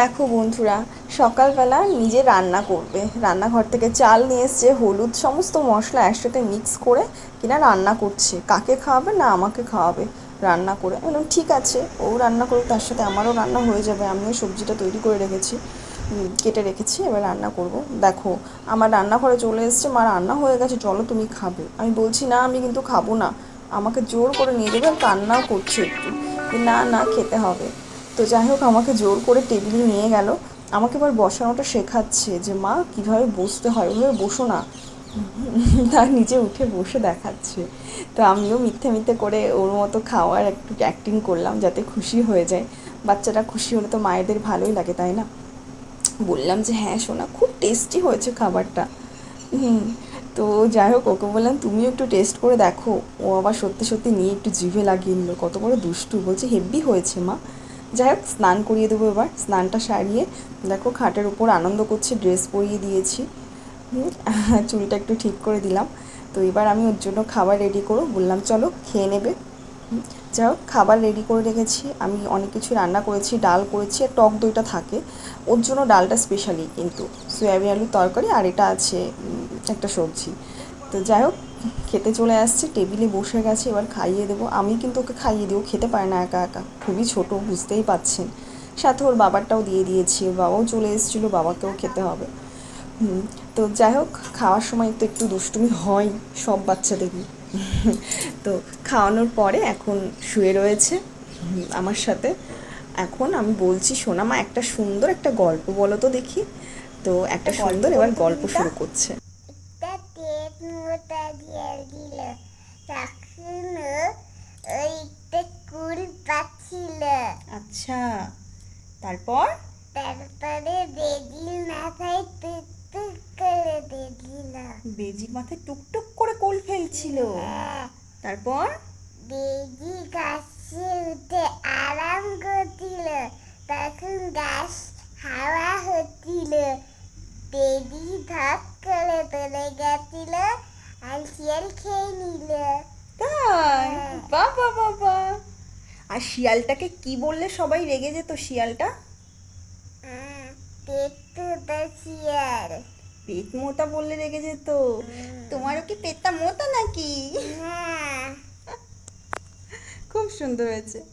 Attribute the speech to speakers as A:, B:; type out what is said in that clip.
A: দেখো বন্ধুরা, সকালবেলা নিজে রান্না করবে। রান্নাঘর থেকে চাল নিয়ে এসছে, হলুদ সমস্ত মশলা একসাথে মিক্স করে কিনা রান্না করছে। কাকে খাওয়াবে? না, আমাকে খাওয়াবে। রান্না করে বললাম, ঠিক আছে, ও রান্না করুক, তার সাথে আমারও রান্না হয়ে যাবে। আমিও সবজিটা তৈরি করে রেখেছি কেটে রেখেছি, এবার রান্না করব। দেখো, আমার রান্নাঘরে চলে এসছে, মা, রান্না হয়ে গেছে, চলো তুমি খাবে। আমি বলছি, না, আমি কিন্তু খাব না। আমাকে জোর করে নিয়ে যাবে আর কান্নাও করছে একটু। না না, খেতে হবে। তো যাই হোক, আমাকে জোর করে টেবিলে নিয়ে গেল। আমাকে এবার বসানোটা শেখাচ্ছে যে, মা, কীভাবে বসতে হয়? ওভাবে বসো না। তার নিচে উঠে বসে দেখাচ্ছে। তো আমিও মিথ্যে মিথ্যে করে ওর মতো খাওয়ার একটু অ্যাক্টিং করলাম যাতে খুশি হয়ে যায়। বাচ্চারা খুশি হলে তো মায়েদের ভালোই লাগে, তাই না? বললাম যে হ্যাঁ সোনা, খুব টেস্টি হয়েছে খাবারটা। হুম, তো যাই হোক, ওকে বললাম, তুমিও একটু টেস্ট করে দেখো। ও আবার সত্যি সত্যি নিয়ে একটু জিভে লাগিয়ে নিল। কত বড় দুষ্টু, বলছে হেভি হয়েছে মা। যাই হোক, স্নান করিয়ে দেবো এবার। স্নানটা সারিয়ে দেখো খাটের উপর আনন্দ করছে ড্রেস পরিয়ে দিয়েছি। চুলটা একটু ঠিক করে দিলাম। তো এবার আমি ওর জন্য খাবার রেডি করো বললাম, চলো খেয়ে নেবে। যাই হোক, খাবার রেডি করে রেখেছি। আমি অনেক কিছু রান্না করেছি, ডাল করেছি, আর টক দইটা থাকে। ওর জন্য ডালটা স্পেশালি কিন্তু। সয়াবিন আলুর তরকারি, আর এটা আছে একটা সবজি। তো যাই হোক খেতে চলে আসছে টেবিলে বসে গেছে এবার খাইয়ে দেবো। আমি কিন্তু ওকে খাইয়ে দিই ও খেতে পারে না একা একা। খুবই ছোট বুঝতেই পাচ্ছেন সাথে ওর বাবারটাও দিয়ে দিয়েছি বাবাও চলে এসেছিল বাবাকেও খেতে হবে। হুম, তো যাই হোক খাওয়ার সময় তো একটু দুষ্টুমি হয় সব বাচ্চাদেরই। তো খাওয়ানোর পরে এখন শুয়ে রয়েছে আমার সাথে। এখন আমি বলছি সোনামা একটা সুন্দর একটা গল্প বলো তো দেখি। তো একটা সুন্দর এবার গল্প শুরু করছে।
B: একটা তেল মোটা দিয়ে দিল। তখন ওইটা কুল পাচ্ছিল।
A: আচ্ছা তারপর?
B: তারপরে বেদির মাথায় টুক টুক করে দিয়ে
A: বেজির মাথায় টুকটুক করে কোল ফেলছিল। তারপর?
B: বেদি গাছে উঠে আরাম করছিল। তখন গাছ হাওয়া হচ্ছিল। বেদি ধপ করে চলে গেছিল আর শিয়াল খেয়ে নিল।
A: তাই? বাবা বাবা। আর শিয়ালটাকে কি বললে সবাই রেগে যেত শিয়ালটা?
B: তো শিয়াল।
A: পেট মোটা বললে রেগে যেত? তোমারও কি পেটটা মোটা নাকি?
B: হ্যাঁ।
A: খুব সুন্দর হয়েছে।